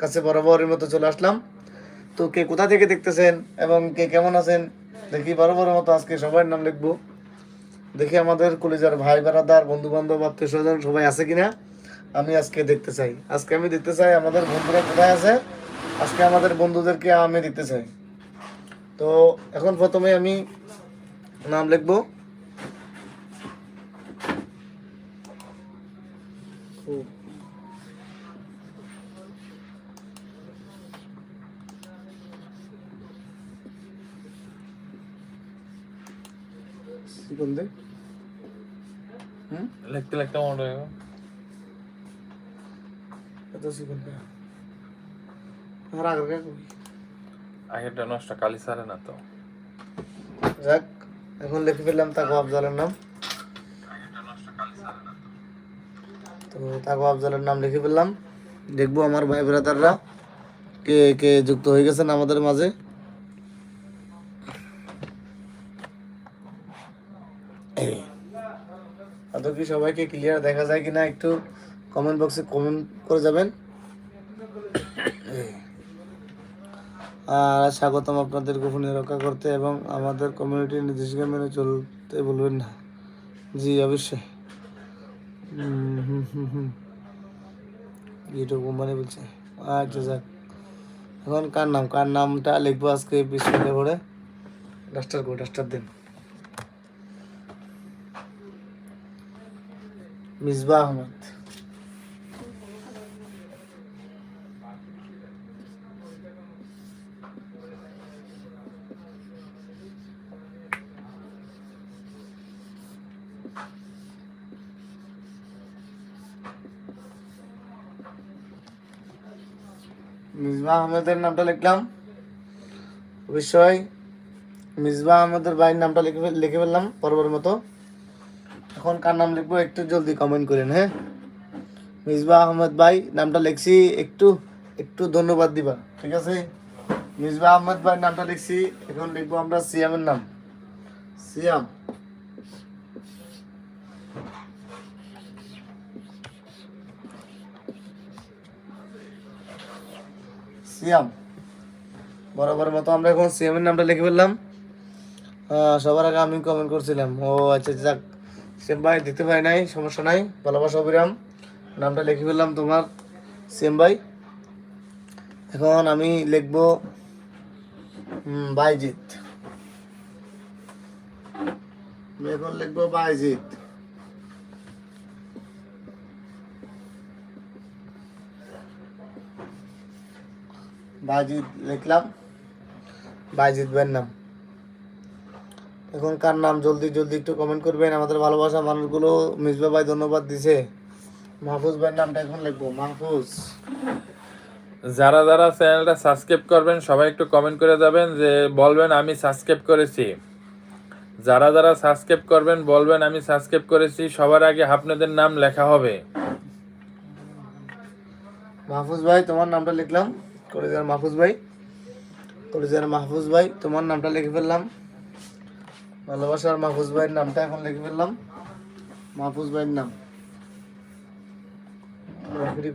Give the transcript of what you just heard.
কাছে বরাবরের মতো চলে আসলাম। তো কে কোথা থেকে দেখতেছেন এবং কে কেমন আছেন, দেখি বরাবরের মতো আজকে সবার নাম লিখব। দেখি আমাদের কলেজের ভাই বেড়াদার বন্ধু বান্ধব আত্মীয় স্বজন সবাই আছে কিনা, আমি আজকে দেখতে চাই। আজকে আমি দেখতে চাই আমাদের বন্ধুরা কোথায় আছে, আজকে আমাদের বন্ধুদেরকে আমি দেখতে চাই। তো এখন প্রথমে আমি নাম লিখব। কোন লিখতে লিখতে মনে হয় এত সেকেন্ড আর আগের কে কই? আগেরটা নষ্ট কালি সারে না তো। যাক এখন লিখে ফেললাম তাকো আফজালের নাম। তো। তাকো আফজালের নাম লিখে ফেললাম। দেখব আমার ভাই ব্রাদাররা কে কে যুক্ত হয়ে গেছেন আমাদের মাঝে। এত কি সবাইকে ক্লিয়ার দেখা যায় কিনা একটু কমেন্ট বক্সে কমেন্ট করে যাবেন? আর স্বাগতম আপনাদের গোপনীয় রক্ষা করতে এবং আমাদের কমিউনিটির নির্দেশিকা মেনে চলতে বলবেন না। জি, অবশ্যই। ইউটিউব কোম্পানি বলছে। আচ্ছা যাক। এখন কার নাম? কার নামটা লিখব আজকে বিশ মিনিটের পরে? ডাস্টার কো ডাস্টার দিন। মিসবাহ আহমদ মিসবাহ আহমেদের নামটা লিখলাম। অবশ্যই মিসবাহ আহমেদের ভাইয়ের নামটা লিখে লিখে ফেললাম পরবর্তী মতো। এখন কার নাম লিখব? একটু জলদি কমেন্ট করেন হ্যাঁ? মিসবাহ আহমেদ ভাই, নামটা লিখছি একটু একটু ধন্যবাদ দিবা, ঠিক আছে? মিসবাহ আহমেদ ভাই, নামটা লিখছি, এখন লিখব আমরা সিয়ামের নাম। সিয়াম। সিয়াম। বরাবর মতো আমরা এখন সিয়ামের নামটা লিখে ফেললাম। সবার আগে আমি কমেন্ট করছিলাম। ও আচ্ছা যাক। ভাই, দিতে পারি নাই, সমস্যা নাই, ভালোবাসা অবিরাম। নামটা লিখে ফেললাম তোমার ভাই। এখন আমি লিখব বাইজিৎ। এখন লিখব বাইজিৎ। বাইজিৎ লিখলাম, বাইজিৎ ভাইয়ের নাম। এখন কার নাম জলদি জলদি একটু কমেন্ট করবেন। আমাদের ভালোবাসা মানুষগুলো মিসবা ভাই ধন্যবাদ দিছে। মাহফুজ ভাইয়ের নামটা এখন লিখব। মাহফুজ। যারা যারা চ্যানেলটা সাবস্ক্রাইব করবেন সবাই একটু কমেন্ট করে যাবেন যে বলবেন আমি সাবস্ক্রাইব করেছি। যারা যারা সাবস্ক্রাইব করবেন বলবেন আমি সাবস্ক্রাইব করেছি। সবার আগে আপনাদের নাম লেখা হবে। মাহফুজ ভাই তোমার নামটা লিখলাম। কলেজের মাহফুজ ভাই। কলেজের মাহফুজ ভাই তোমার নামটা লিখে ফেললাম। ভালোবাসার মাহফুজ ভাইয়ের নামটা এখন লিখে ফেললাম মাহফুজ ভাইয়ের নাম রাখি।